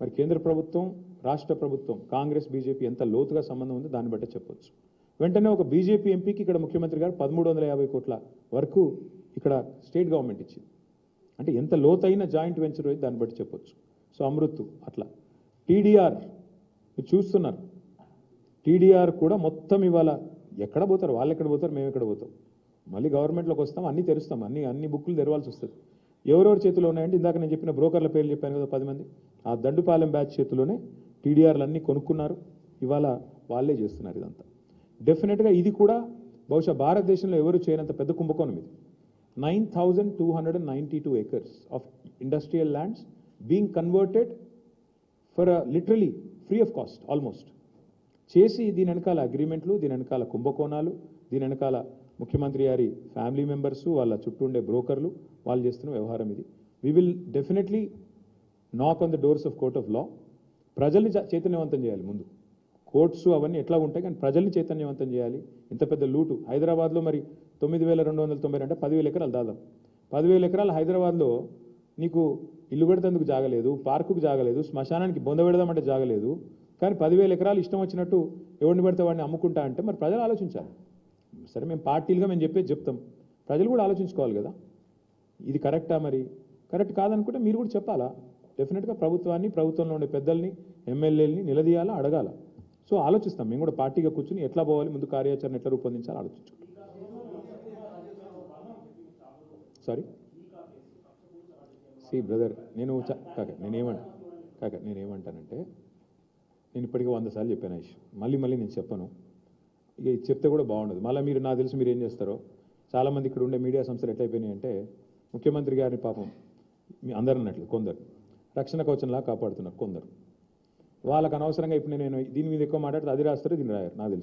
మరి కేంద్ర ప్రభుత్వం రాష్ట్ర ప్రభుత్వం కాంగ్రెస్ బీజేపీ ఎంత లోతుగా సంబంధం ఉందో దాన్ని బట్టే చెప్పొచ్చు. వెంటనే ఒక బీజేపీ ఎంపీకి ఇక్కడ ముఖ్యమంత్రి గారు పదమూడు వందల యాభై కోట్ల వరకు ఇక్కడ స్టేట్ గవర్నమెంట్ ఇచ్చింది. అంటే ఎంత లోతైన జాయింట్ వెంచర్ అయితే దాన్ని బట్టి చెప్పొచ్చు. సో అమృత్ అట్లా. టీడీఆర్ మీరు చూస్తున్నారు. టీడీఆర్ కూడా మొత్తం ఇవాళ ఎక్కడ పోతారు? వాళ్ళు ఎక్కడ పోతారు? మేము ఎక్కడ పోతాం? మళ్ళీ గవర్నమెంట్లోకి వస్తాం అన్నీ తెరుస్తాం అన్ని అన్ని బుక్కులు తెరవాల్సి వస్తుంది. ఎవరెవరి చేతిలో ఉన్నాయంటే ఇందాక నేను చెప్పిన బ్రోకర్ల పేర్లు చెప్పాను కదా పది మంది. ఆ దండుపాలెం బ్యాచ్ చేతిలోనే టీడీఆర్లు అన్నీ కొనుక్కున్నారు. ఇవాళ వాళ్ళే చేస్తున్నారు ఇదంతా. డెఫినెట్గా ఇది కూడా బహుశా భారతదేశంలో ఎవరు చేయనంత పెద్ద కుంభకోణం ఇది. Nine thousand two hundred and ninety two acres of industrial lands being converted for literally free of cost almost చేసి దీని వెనకాల అగ్రిమెంట్లు దీని వెనకాల కుంభకోణాలు దీని వెనకాల ముఖ్యమంత్రి గారి ఫ్యామిలీ మెంబర్సు వాళ్ళ చుట్టూ ఉండే బ్రోకర్లు వాళ్ళు చేస్తున్న వ్యవహారం ఇది. We will definitely knock on the doors of court of law ప్రజల్ని చ- చైతన్యవంతం చేయాలి ముందు. కోర్ట్స్ అవన్నీ ఎట్లా ఉంటాయి కానీ ప్రజల్ని చైతన్యవంతం చేయాలి. ఇంత పెద్ద లూటు. హైదరాబాద్లో మరి తొమ్మిది వేల రెండు వందల తొంభై అంటే పదివేల ఎకరాలు దాదాపు. పదివేల ఎకరాలు హైదరాబాద్లో నీకు ఇల్లు పెడతందుకు జాగలేదు పార్కుకు జాగలేదు శ్మశానానికి బొంద పెడదామంటే జాగలేదు. కానీ పదివేల ఎకరాలు ఇష్టం వచ్చినట్టు ఎవరిని పెడితే వాడిని అమ్ముకుంటా అంటే మరి ప్రజలు ఆలోచించాలి. సరే మేము పార్టీలుగా మేము చెప్పేది చెప్తాం. ప్రజలు కూడా ఆలోచించుకోవాలి కదా. ఇది కరెక్టా మరి? కరెక్ట్ కాదనుకుంటే మీరు కూడా చెప్పాలా? డెఫినెట్గా ప్రభుత్వాన్ని ప్రభుత్వంలో ఉండే పెద్దల్ని ఎమ్మెల్యేలని నిలదీయాలా అడగాల? సో ఆలోచిస్తాం. మేము కూడా పార్టీగా కూర్చుని ఎట్లా పోవాలి ముందు కార్యాచరణ ఎట్లా రూపొందించాలి ఆలోచించుకుంటాం సారీ సి బ్రదర్ నేను కాక నేనేమంట కాక నేనేమంటానంటే నేను ఇప్పటికీ వంద సార్లు చెప్పాను ఐష్ మళ్ళీ మళ్ళీ నేను చెప్పను. ఇక చెప్తే కూడా బాగుండదు. మళ్ళీ మీరు నాకు తెలిసి మీరు ఏం చేస్తారో. చాలామంది ఇక్కడ ఉండే మీడియా సంస్థలు ఎట్లయిపోయినాయి అంటే ముఖ్యమంత్రి గారిని పాపం మీ అందరు అన్నట్లు కొందరు. రక్షణ కవచంలా కాపాడుతున్నారు కొందరు. వాళ్ళకి అనవసరంగా ఇప్పుడు నేను దీని మీద ఎక్కువ మాట్లాడితే అది రాస్తారు దీన్ని రాయరు. నాకు తెలుసు.